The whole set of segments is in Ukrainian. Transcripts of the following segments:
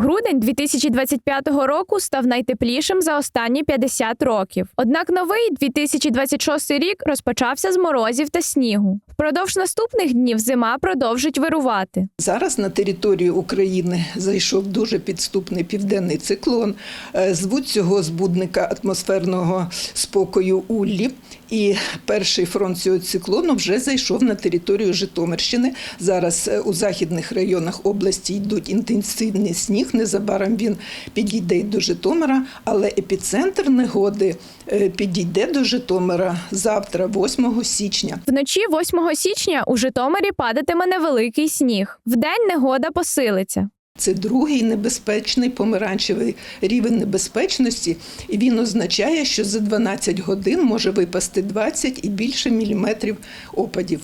Грудень 2025 року став найтеплішим за останні 50 років. Однак новий 2026 рік розпочався з морозів та снігу. Впродовж наступних днів зима продовжить вирувати. Зараз на територію України зайшов дуже підступний південний циклон. Е, Звуть цього збудника атмосферного спокою Уллі. І перший фронт цього циклону вже зайшов на територію Житомирщини. Зараз е, у західних районах області йдуть інтенсивний сніг. Незабаром він підійде й до Житомира, але епіцентр негоди е, підійде до Житомира завтра, 8 січня. Вночі 8 січня у Житомирі падатиме невеликий сніг. Вдень негода посилиться. Це другий небезпечний помаранчевий рівень небезпечності, і він означає, що за 12 годин може випасти 20 і більше міліметрів опадів.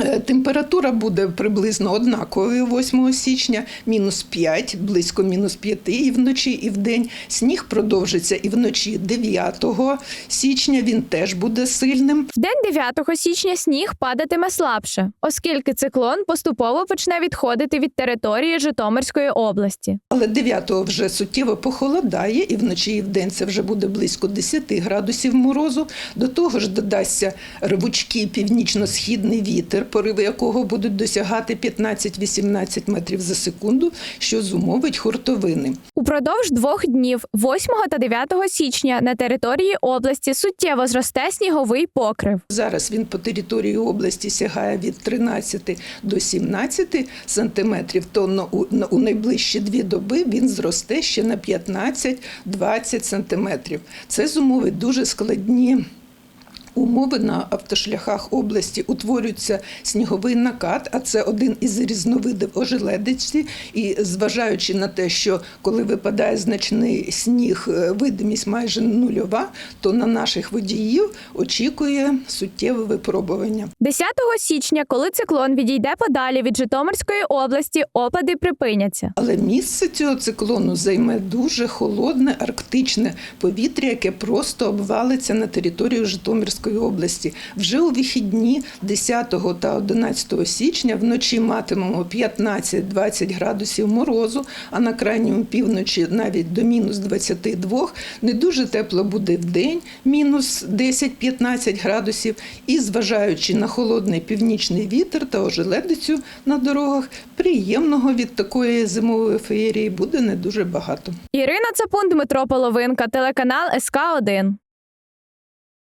Е, Температура буде приблизно однаковою 8 січня, мінус 5, близько мінус 5 і вночі, і вдень. Сніг продовжиться і вночі 9 січня. Він теж буде сильним. Вдень 9 січня сніг падатиме слабше, оскільки циклон поступово почне відходити від території Житомирської області. Але 9-го вже суттєво похолодає, і вночі і вдень це вже буде близько 10 градусів морозу. До того ж додасться рвучкий північно-східний вітер, пориви якого будуть досягати 15-18 метрів за секунду, що зумовить хуртовини. Упродовж двох днів, 8 та 9 січня, на території області суттєво зросте сніговий покрив. Зараз він по території області сягає від 13 до 17 сантиметрів, то у найближчі дві доби він зросте ще на 15-20 сантиметрів. Це зумовить дуже складні. Умови на автошляхах області утворюється сніговий накат, а це один із різновидів ожеледиці. І зважаючи на те, що коли випадає значний сніг, е, видимість майже нульова, то на наших водіїв очікує суттєве випробування. 10 січня, коли циклон відійде подалі від Житомирської області, опади припиняться. Але місце цього циклону займе дуже холодне арктичне повітря, яке просто обвалиться на територію Житомирської області. Вже у вихідні 10 та 11 січня вночі матимемо 15-20 градусів морозу, а на крайньому півночі навіть до мінус 22. Не дуже тепло буде в день, мінус 10-15 градусів. І зважаючи на холодний північний вітер та ожеледицю на дорогах, приємного від такої зимової феєрії буде не дуже багато. Ірина Цапун, Дмитро Половинка, телеканал СК 1